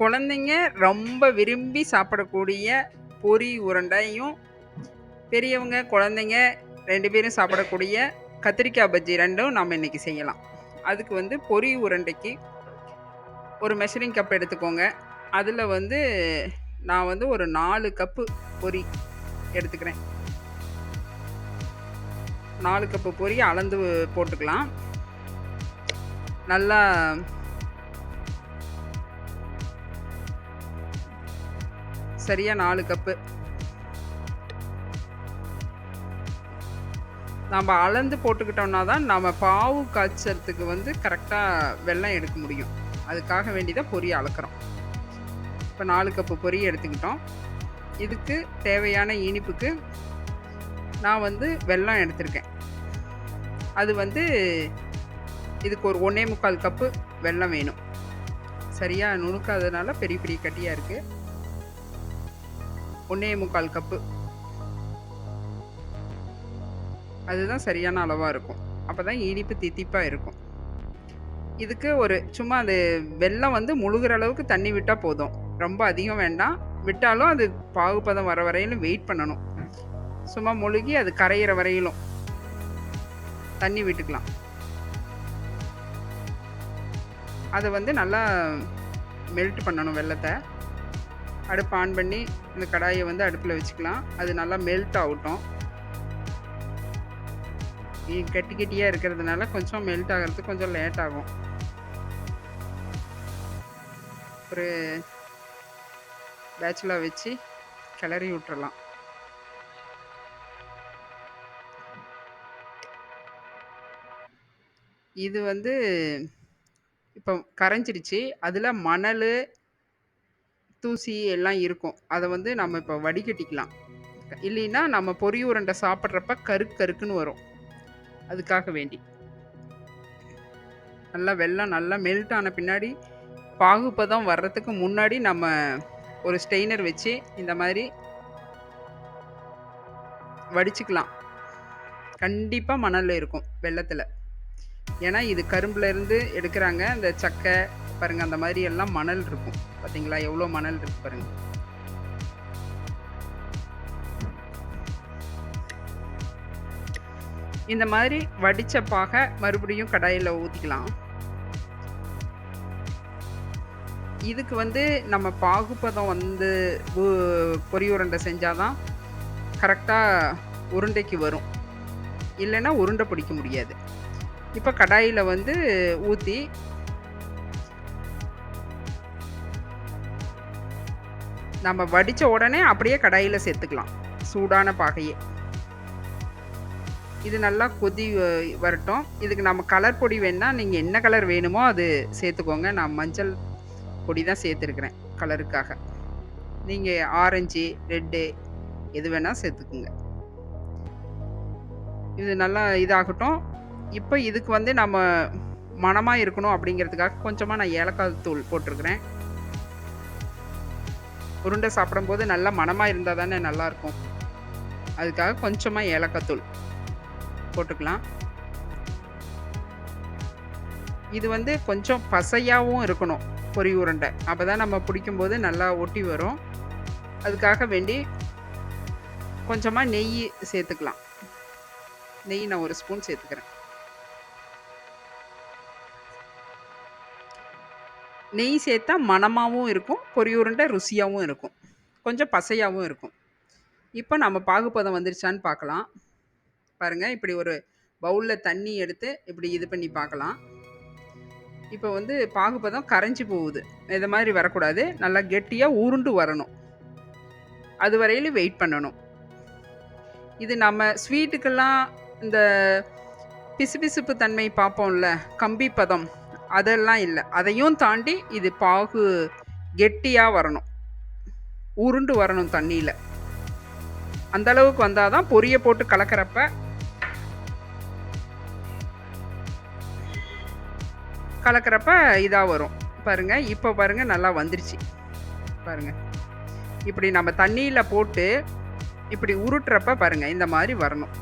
குழந்தைங்க ரொம்ப விரும்பி சாப்பிடக்கூடிய பொரி உருண்டையும் பெரியவங்க குழந்தைங்க ரெண்டு பேரும் சாப்பிடக்கூடிய கத்திரிக்காய் பஜ்ஜி ரெண்டும் நாம் இன்றைக்கி செய்யலாம். அதுக்கு வந்து பொரி உருண்டைக்கு ஒரு மெஷரிங் கப் எடுத்துக்கோங்க. அதில் வந்து நான் வந்து ஒரு நாலு கப்பு பொரி எடுத்துக்கிறேன். நாலு கப்பு பொரி அளந்து போட்டுக்கலாம். நல்லா சரியாக நாலு கப்பு. நம்ம அளந்து போட்டுக்கிட்டோம்னா தான் நம்ம பாவு காய்ச்சறதுக்கு வந்து கரெக்டாக வெள்ளம் எடுக்க முடியும். அதுக்காக வேண்டி தான் பொரி அளக்குறோம். இப்போ நாலு கப்பு பொரி எடுத்துக்கிட்டோம். இதுக்கு தேவையான இனிப்புக்கு நான் வந்து வெல்லம் எடுத்திருக்கேன். அது வந்து இதுக்கு ஒரு ஒன்றே முக்கால் கப்பு வெல்லம் வேணும். சரியாக நுணுக்காததுனால பெரிய பெரிய கட்டியாக இருக்குது ஒன்றே முக்கால் கப்பு அதுதான் சரியான அளவாக இருக்கும். அப்போ தான் இனிப்பு தித்திப்பாக இருக்கும். இதுக்கு ஒரு சும்மா அது வெல்லம் வந்து முழுகிற அளவுக்கு தண்ணி விட்டால் போதும். ரொம்ப அதிகம் வேண்டாம். விட்டாலும் அது பாகுபதம் வர வரையிலும் வெயிட் பண்ணணும். சும்மா முழுகி அது கரையிற வரையிலும் தண்ணி விட்டுக்கலாம். அதை வந்து நல்லா மெல்ட் பண்ணணும் வெள்ளத்தை அடுப்பு ஆன் பண்ணி இந்த கடாயை வந்து அடுப்பில் வச்சுக்கலாம். அது நல்லா மெல்ட் ஆகட்டும். கெட்டி கெட்டியாக இருக்கிறதுனால கொஞ்சம் மெல்ட் ஆகிறதுக்கு கொஞ்சம் லேட் ஆகும். ஒரு பேச்சுலாக வச்சு கிளறி விட்டுறலாம். இது வந்து இப்போ கரைஞ்சிருச்சு அதில் மணல் தூசி எல்லாம் இருக்கும். அதை வந்து நம்ம இப்போ வடிகட்டிக்கலாம். இல்லைன்னா நம்ம பொறி உருண்டை சாப்பிட்றப்ப கருக்கு கருக்குன்னு வரும். அதுக்காக வேண்டி. நல்லா வெள்ளம் நல்லா மெல்ட் ஆன பின்னாடி பாகுப்பதம் வர்றதுக்கு முன்னாடி நம்ம ஒரு ஸ்டெய்னர் வச்சு இந்த மாதிரி வடிச்சுக்கலாம். கண்டிப்பாக மணலில் இருக்கும் வெள்ளத்தில். ஏன்னா இது கரும்புலேருந்து எடுக்கிறாங்க. இந்த சக்கை பாருங்க அந்த மாதிரி எல்லாம் மணல் இருக்கும். பார்த்தீங்களா எவ்வளோ மணல் இருக்கு பாருங்க. இந்த மாதிரி வடித்த பாக மறுபடியும் கடாயில் ஊற்றிக்கலாம் இதுக்கு வந்து நம்ம பாகுபதம் வந்து பொரிய உருண்டை செஞ்சாதான் கரெக்டாக உருண்டைக்கு வரும். இல்லைன்னா உருண்டை பிடிக்க முடியாது. இப்போ கடாயில் வந்து ஊற்றி நம்ம வடித்த உடனே அப்படியே கடாயில் சேர்த்துக்கலாம். சூடான பாகையே. இது நல்லா கொதி வ- வரட்டும். இதுக்கு நம்ம கலர் பொடி வேணால் நீங்கள் என்ன கலர் வேணுமோ அது சேர்த்துக்கோங்க. நான் மஞ்சள் பொடி தான் சேர்த்துருக்குறேன் கலருக்காக நீங்கள் ஆரஞ்சு ரெட்டு எது வேணால் சேர்த்துக்குங்க. இது நல்லா இதாகட்டும். இப்போ இதுக்கு வந்து நம்ம மணமாக இருக்கணும் அப்படிங்கிறதுக்காக கொஞ்சமாக நான் ஏலக்காய் தூள் போட்டிருக்கிறேன். உருண்டை சாப்பிடும்போது நல்லா மணமாக இருந்தால் தானே நல்லாயிருக்கும். அதுக்காக கொஞ்சமாக ஏலக்காத்தூள் போட்டுக்கலாம். இது வந்து கொஞ்சம் பசையாகவும் இருக்கணும் பொறி உருண்டை. அப்போ தான் நம்ம பிடிக்கும்போது நல்லா ஒட்டி வரும். அதுக்காக வேண்டி கொஞ்சமாக நெய் சேர்த்துக்கலாம். நெய் நான் ஒரு ஸ்பூன் சேர்த்துக்கிறேன். நெய் சேர்த்தா மணமாகவும் இருக்கும் பொரிய உருண்டை ருசியாகவும் இருக்கும் கொஞ்சம் பசையாகவும் இருக்கும். இப்போ நம்ம பாகுபதம் வந்துருச்சான்னு பார்க்கலாம். பாருங்கள் இப்படி ஒரு பவுலில் தண்ணி எடுத்து இப்படி இது பண்ணி பார்க்கலாம். இப்போ வந்து பாகுபதம் கரைஞ்சி போகுது. இந்த மாதிரி வரக்கூடாது. நல்லா கெட்டியாக உருண்டு வரணும். அது வரையிலும் வெயிட் பண்ணணும். இது நம்ம ஸ்வீட்டுக்கெல்லாம் இந்த பிசுபிசுப்பு தன்மை பார்ப்போம்ல கம்பி பதம். அதெல்லாம் இல்லை. அதையும் தாண்டி இது பாகு கெட்டியாக வரணும். உருண்டு வரணும் தண்ணியில். அந்த அளவுக்கு வந்தால் தான் பொரிய போட்டு கலக்கிறப்ப கலக்கிறப்ப இதாக வரும். பாருங்கள் இப்போ பாருங்கள் நல்லா வந்துருச்சு. பாருங்கள் இப்படி நம்ம தண்ணியில் போட்டு இப்படி உருட்டுறப்ப பாருங்கள் இந்த மாதிரி வரணும்.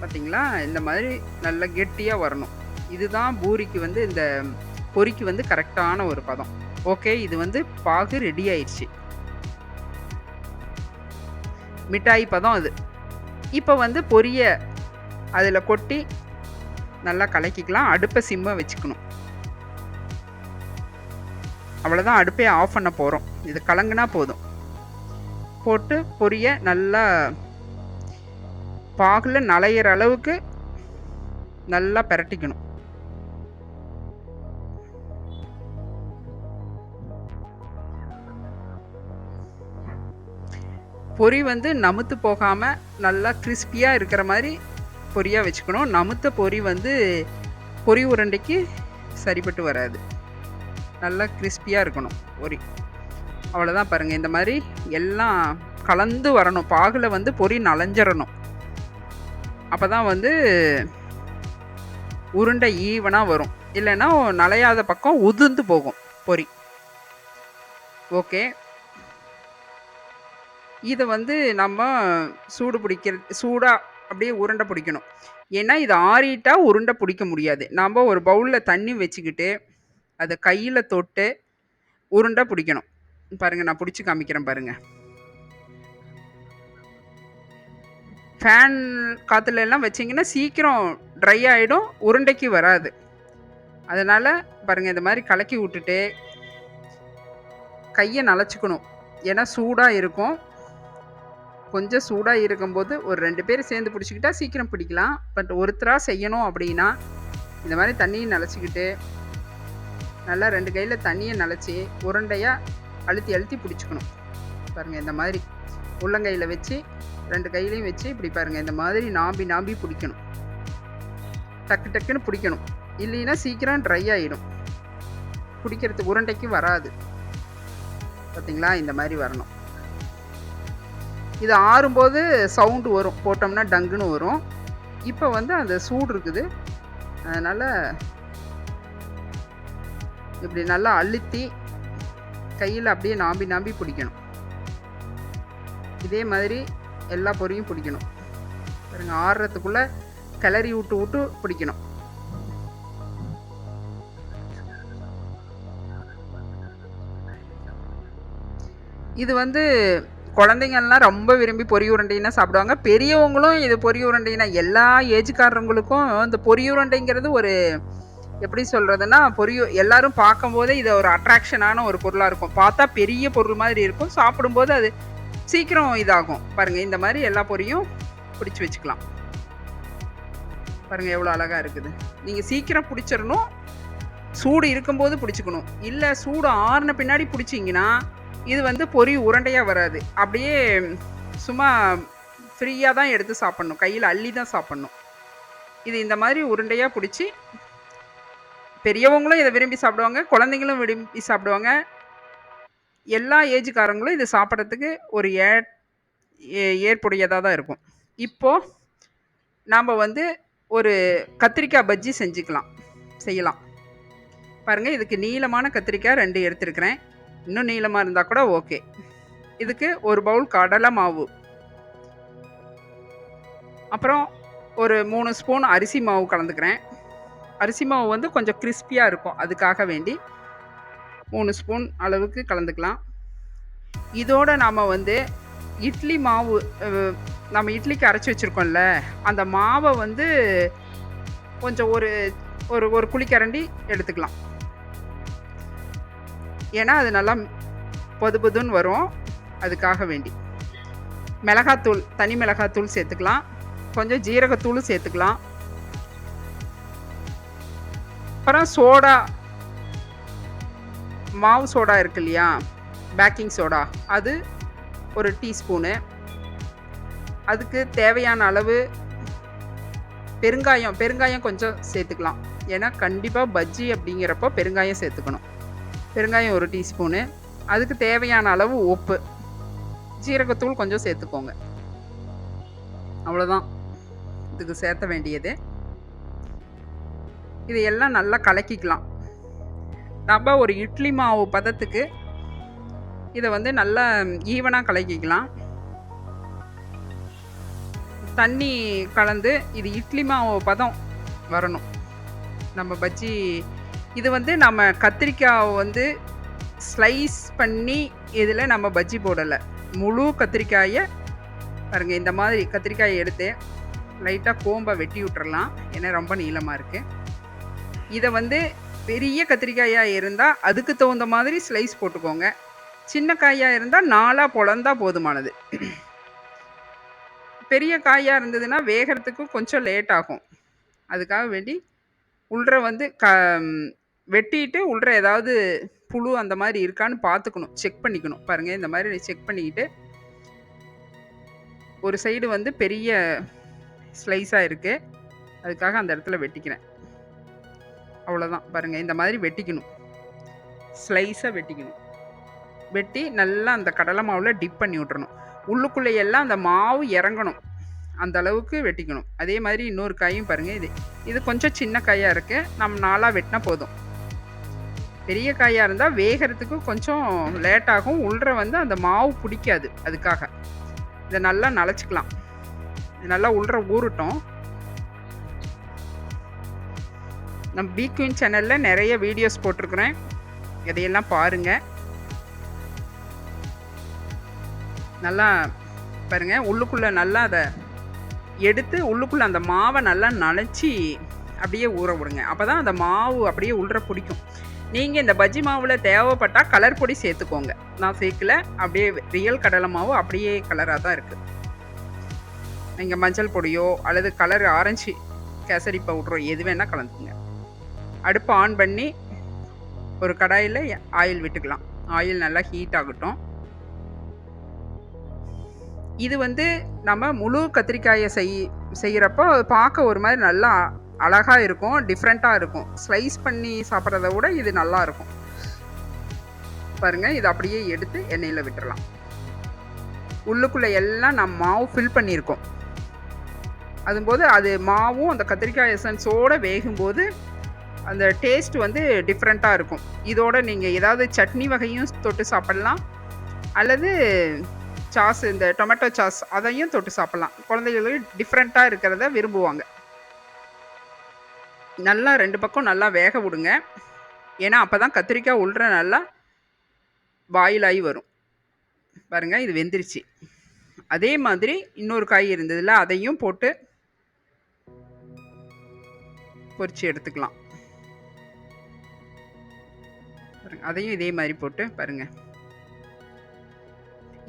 பார்த்தீங்களா இந்த மாதிரி நல்ல கெட்டியாக வரணும். இதுதான் பூரிக்கு வந்து இந்த பொறிக்கு வந்து கரெக்டான ஒரு பதம். ஓகே இது வந்து பாகு ரெடி ஆயிடுச்சு. மிட்டாய் பதம் அது. இப்போ வந்து பொரிய அதில் கொட்டி நல்லா கலக்கிக்கலாம். அடுப்பை சிம்மை வச்சுக்கணும். அவ்வளோதான் அடுப்பே ஆஃப் பண்ண போகிறோம் இது கலங்குனா போதும். போட்டு பொரிய நல்லா பாகில் நலையிற அளவுக்கு நல்லா பிரட்டிக்கணும். பொரி வந்து நமுத்து போகாமல் நல்லா கிறிஸ்பியாக இருக்கிற மாதிரி பொரியாக வச்சுக்கணும். நமுத்த பொரி வந்து பொரி உருண்டைக்கு சரிப்பட்டு வராது. நல்லா கிறிஸ்பியாக இருக்கணும் பொரி அவ்வளோதான் பாருங்கள் இந்த மாதிரி எல்லாம் கலந்து வரணும். பாகில் வந்து பொரி நலஞ்சிடணும் அப்போ தான் வந்து உருண்டை ஈவனாக வரும். இல்லைன்னா நலையாத பக்கம் உதிர்ந்து போகும் பொரி ஓகே. இதை வந்து நம்ம சூடு பிடிக்கிறது சூடாக அப்படியே உருண்டை பிடிக்கணும். ஏன்னா இது ஆறிட்டா உருண்டை பிடிக்க முடியாது. நம்ம ஒரு பவுலில் தண்ணி வச்சுக்கிட்டு அதை கையில் தொட்டு உருண்டை பிடிக்கணும். பாருங்கள் நான் பிடிச்சி காமிக்கிறேன் பாருங்கள் ஃபேன் காற்றுல எல்லாம் வச்சிங்கன்னா சீக்கிரம் ட்ரை ஆகிடும் உருண்டைக்கு வராது. அதனால் பாருங்கள் இந்த மாதிரி கலக்கி விட்டுட்டு கையை நனைச்சிக்கணும் ஏன்னா சூடாக இருக்கும். கொஞ்சம் சூடாக இருக்கும்போது ஒரு ரெண்டு பேர் சேர்ந்து பிடிச்சிக்கிட்டா சீக்கிரம் பிடிக்கலாம். பட் ஒருத்தராக செய்யணும் அப்படின்னா இந்த மாதிரி தண்ணியை நனைச்சிக்கிட்டு நல்லா ரெண்டு கையில் தண்ணியை நனைச்சி உருண்டையாக அழுத்தி அழுத்தி பிடிச்சிக்கணும். பாருங்கள் இந்த மாதிரி உள்ளங்கையில் வச்சு ரெண்டு கையிலையும் வச்சு இப்படி பாருங்கள் இந்த மாதிரி நாம்பி நாம்பி பிடிக்கணும். டக்கு டக்குன்னு பிடிக்கணும். இல்லைன்னா சீக்கிரம் ட்ரை ஆகிடும் பிடிக்கிறதுக்கு உருண்டைக்கு வராது. பார்த்தீங்களா இந்த மாதிரி வரணும். இது ஆறும்போது சவுண்டு வரும். போட்டோம்னா டங்குன்னு வரும். இப்போ வந்து அந்த சூடு இருக்குது. அதனால் இப்படி நல்லா அழுத்தி கையில் அப்படியே நாம்பி நாம்பி பிடிக்கணும். இதே மாதிரி எல்லா பொரியும் பிடிக்கணும். பாருங்க ஆறுறதுக்குள்ளே கிளறி விட்டு விட்டு பிடிக்கணும். இது வந்து குழந்தைங்கள்லாம் ரொம்ப விரும்பி பொரி உருண்டைன்னா சாப்பிடுவாங்க. பெரியவங்களும் இது பொரி உருண்டைனா எல்லா ஏஜ்காரங்களுக்கும் இந்த பொரி உருண்டைங்கிறது ஒரு எப்படி சொல்கிறதுன்னா பொரிய எல்லாரும் பார்க்கும்போதே இது ஒரு அட்ராக்ஷனான ஒரு பொருளாக இருக்கும். பார்த்தா பெரிய பொருள் மாதிரி இருக்கும். சாப்பிடும்போது அது சீக்கிரம் இதாகும். பாருங்கள் இந்த மாதிரி எல்லா பொரியும் பிடிச்சி வச்சுக்கலாம். பாருங்கள் எவ்வளோ அழகாக இருக்குது. நீங்கள் சீக்கிரம் பிடிச்சிடணும். சூடு இருக்கும்போது பிடிச்சிக்கணும். இல்லை சூடு ஆறின பின்னாடி பிடிச்சிங்கன்னா இது வந்து பொரி உருண்டையாக வராது. அப்படியே சும்மா ஃப்ரீயாக தான் எடுத்து சாப்பிட்ணும். கையில் அள்ளி தான் சாப்பிட்ணும். இது இந்த மாதிரி உருண்டையாக பிடிச்சி பெரியவங்களும் இதை விரும்பி சாப்பிடுவாங்க குழந்தைங்களும் விரும்பி சாப்பிடுவாங்க. எல்லா ஏஜுக்காரங்களும் இது சாப்பிட்றதுக்கு ஒரு ஏ ஏற்புடையதாக தான் இருக்கும். இப்போது நாம் வந்து ஒரு கத்திரிக்காய் பஜ்ஜி செஞ்சுக்கலாம் செய்யலாம். பாருங்கள் இதுக்கு நீளமான கத்திரிக்காய் ரெண்டு எடுத்துருக்கிறேன். இன்னும் நீளமாக இருந்தால் கூட ஓகே. இதுக்கு ஒரு பவுல் கடலை மாவு. அப்புறம் ஒரு மூணு ஸ்பூன் அரிசி மாவு கலந்துக்கிறேன். அரிசி மாவு வந்து கொஞ்சம் கிறிஸ்பியாக இருக்கும். அதுக்காக வேண்டி மூணு ஸ்பூன் அளவுக்கு கலந்துக்கலாம். இதோட நாம் வந்து இட்லி மாவு நம்ம இட்லிக்கு அரைச்சி வச்சுருக்கோம்ல அந்த மாவை வந்து கொஞ்சம் ஒரு ஒரு ஒரு குழிக்கரண்டி எடுத்துக்கலாம். ஏன்னா அது நல்லா பொது பொதுன்னு வரும். அதுக்காக வேண்டி. மிளகாத்தூள் தனி மிளகாத்தூள் சேர்த்துக்கலாம். கொஞ்சம் ஜீரகத்தூளும் சேர்த்துக்கலாம். அப்புறம் சோடா. மாவு சோடா இருக்கு இல்லையா? Baking soda. அது ஒரு டீஸ்பூனு. அதுக்கு தேவையான அளவு பெருங்காயம் பெருங்காயம் கொஞ்சம் சேர்த்துக்கலாம். ஏன்னா கண்டிப்பாக பஜ்ஜி அப்படிங்கிறப்போ பெருங்காயம் சேர்த்துக்கணும். பெருங்காயம் ஒரு டீஸ்பூனு. அதுக்கு தேவையான அளவு உப்பு. ஜீரகத்தூள் கொஞ்சம் சேர்த்துக்கோங்க. அவ்வளோதான் இதுக்கு சேர்த்த வேண்டியது. இது எல்லாம் நல்லா கலக்கிக்கலாம். நம்ம ஒரு இட்லி மாவு பதத்துக்கு இதை வந்து நல்லா ஈவனாக கலக்கிக்கலாம். தண்ணி கலந்து இது இட்லி மாவு பதம் வரணும். நம்ம பஜ்ஜி இது வந்து நம்ம கத்திரிக்காயை வந்து ஸ்லைஸ் பண்ணி இதில் நம்ம பஜ்ஜி போடலை. முழு கத்திரிக்காயை பாருங்கள் இந்த மாதிரி கத்திரிக்காயை எடுத்து லைட்டாக கோம்பை வெட்டி விட்டுறலாம். ஏன்னா ரொம்ப நீளமாக இருக்குது இதை வந்து பெரிய கத்திரிக்காயாக இருந்தால் அதுக்கு தகுந்த மாதிரி ஸ்லைஸ் போட்டுக்கோங்க. சின்ன காயாக இருந்தால் நாலாக பொழந்தா போதுமானது. பெரிய காயாக இருந்ததுன்னா வேகிறதுக்கு கொஞ்சம் லேட் ஆகும். அதுக்காக வேண்டி உள்ற வந்து க வெட்டிட்டு உள்ற ஏதாவது புழு அந்த மாதிரி இருக்கான்னு பார்த்துக்கணும். செக் பண்ணிக்கணும். பாருங்கள் இந்த மாதிரி செக் பண்ணிக்கிட்டு ஒரு சைடு வந்து பெரிய ஸ்லைஸாக இருக்குது அதுக்காக அந்த இடத்துல வெட்டிக்கிறேன். அவ்வளோதான் பாருங்கள் இந்த மாதிரி வெட்டிக்கணும். ஸ்லைஸாக வெட்டிக்கணும். வெட்டி நல்லா அந்த கடலை மாவில் டிப் பண்ணி விட்றணும் உள்ளுக்குள்ளே எல்லாம் அந்த மாவு இறங்கணும். அந்த அளவுக்கு வெட்டிக்கணும். அதே மாதிரி இன்னொரு காயும் பாருங்கள் இது. இது கொஞ்சம் சின்ன காயாக இருக்குது நம்ம நாளாக வெட்டினா போதும். பெரிய காயாக இருந்தால் வேகிறதுக்கு கொஞ்சம் லேட் ஆகும். உள்ற வந்து அந்த மாவு பிடிக்காது அதுக்காக. இதை நல்லா நனைச்சிக்கலாம் நல்லா உள்ற ஊறட்டும். நம்ம பி குயின் சேனலில் நிறைய வீடியோஸ் போட்டிருக்கிறேன். இதையெல்லாம் பாருங்கள் நல்லா பாருங்கள் உள்ளுக்குள்ளே நல்லா அதை எடுத்து உள்ளுக்குள்ளே அந்த மாவை நல்லா நனைச்சி அப்படியே ஊற விடுங்க. அப்போ தான் அந்த மாவு அப்படியே உள்ற பிடிக்கும். நீங்கள் இந்த பஜ்ஜி மாவில் தேவைப்பட்டால் கலர் பொடி சேர்த்துக்கோங்க. நான் சேர்க்கல. அப்படியே ரியல் கடலை மாவு அப்படியே கலராக தான் இருக்குது நீங்கள் மஞ்சள் பொடியோ அல்லது கலர் ஆரஞ்சு கேசரி பவுட்ரோ எது வேணால் கலந்துங்க அடுப்பு ஆன் பண்ணி ஒரு கடாயில் ஆயில் விட்டுக்கலாம். ஆயில் நல்லா ஹீட் ஆகட்டும். இது வந்து நம்ம முழு கத்திரிக்காயை செய் செய்கிறப்போ பார்க்க ஒரு மாதிரி நல்லா அழகாக இருக்கும் டிஃப்ரெண்ட்டாக இருக்கும். ஸ்லைஸ் பண்ணி சாப்பிட்றத விட இது நல்லா இருக்கும். பாருங்கள் இதை அப்படியே எடுத்து எண்ணெயில் விட்டுறலாம். உள்ளுக்குள்ளே எல்லாம் நம்ம மாவு ஃபில் பண்ணியிருக்கோம். அதும்போது அது மாவும் அந்த கத்திரிக்காய் எசன்ஸோடு வேகும்போது அந்த டேஸ்ட் வந்து டிஃப்ரெண்ட்டாக இருக்கும். இதோட நீங்கள் ஏதாவது சட்னி வகையும் தொட்டு சாப்பிட்லாம். அல்லது சாஸ் இந்த டொமேட்டோ சாஸ் அதையும் தொட்டு சாப்பிட்லாம். குழந்தைகளுக்கு டிஃப்ரெண்ட்டாக இருக்கிறத விரும்புவாங்க. நல்லா ரெண்டு பக்கம் நல்லா வேக விடுங்க. ஏன்னா அப்போ தான் கத்திரிக்காய் உள்ற நல்லா பாயிலாகி வரும். பாருங்கள் இது வெந்துருச்சு. அதே மாதிரி இன்னொரு காய் இருந்ததில்ல அதையும் போட்டு பொறிச்சு எடுத்துக்கலாம். அதையும் இதே மாதிரி போட்டு பாருங்கள்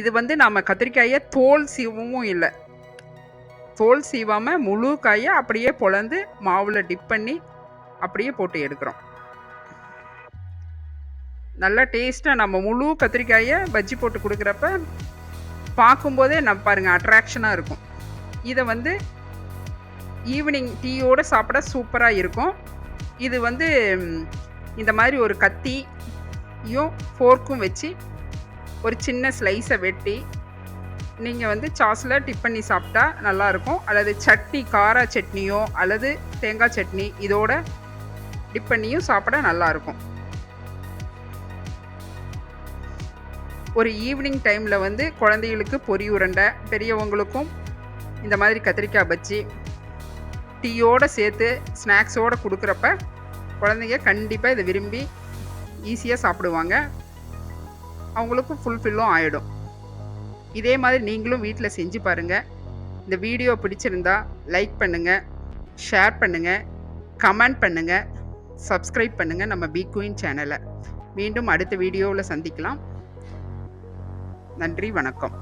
இது வந்து நம்ம கத்திரிக்காயை தோல் சீவவும் இல்லை. தோல் சீவாமல் முழு காயை அப்படியே பொழந்து மாவில் டிப் பண்ணி அப்படியே போட்டு எடுக்கிறோம். நல்லா டேஸ்ட்டாக நம்ம முழு கத்திரிக்காயை பஜ்ஜி போட்டு கொடுக்குறப்ப பார்க்கும்போதே நம்ம பாருங்கள் அட்ராக்ஷனாக இருக்கும். இதை வந்து ஈவினிங் டீயோடு சாப்பிட சூப்பராக இருக்கும். இது வந்து இந்த மாதிரி ஒரு கத்தியும் ஃபோர்க்கும் வச்சு ஒரு சின்ன ஸ்லைஸை வெட்டி நீங்கள் வந்து சாஸில் டிப் பண்ணி சாப்பிட்டா நல்லாயிருக்கும். அல்லது சட்னி கார சட்னியோ அல்லது தேங்காய் சட்னி இதோட டிப் பண்ணியும் சாப்பிட நல்லாயிருக்கும். ஒரு ஈவினிங் டைமில் வந்து குழந்தைகளுக்கு பொரி உருண்டை பெரியவங்களுக்கும் இந்த மாதிரி கத்திரிக்காய் பஜ்ஜி டீயோடு சேர்த்து ஸ்நாக்ஸோடு கொடுக்குறப்ப குழந்தைங்க கண்டிப்பாக இதை விரும்பி ஈஸியாக சாப்பிடுவாங்க. அவங்களுக்கும் ஃபுல்ஃபில்லும் ஆகிடும் இதே மாதிரி நீங்களும் வீட்டில் செஞ்சு பாருங்கள் இந்த வீடியோ பிடிச்சிருந்தா லைக் பண்ணுங்கள் ஷேர் பண்ணுங்கள் கமெண்ட் பண்ணுங்கள் சப்ஸ்கிரைப் பண்ணுங்கள் நம்ம பி குயின் சேனலை. மீண்டும் அடுத்த வீடியோவில் சந்திக்கலாம். நன்றி வணக்கம்.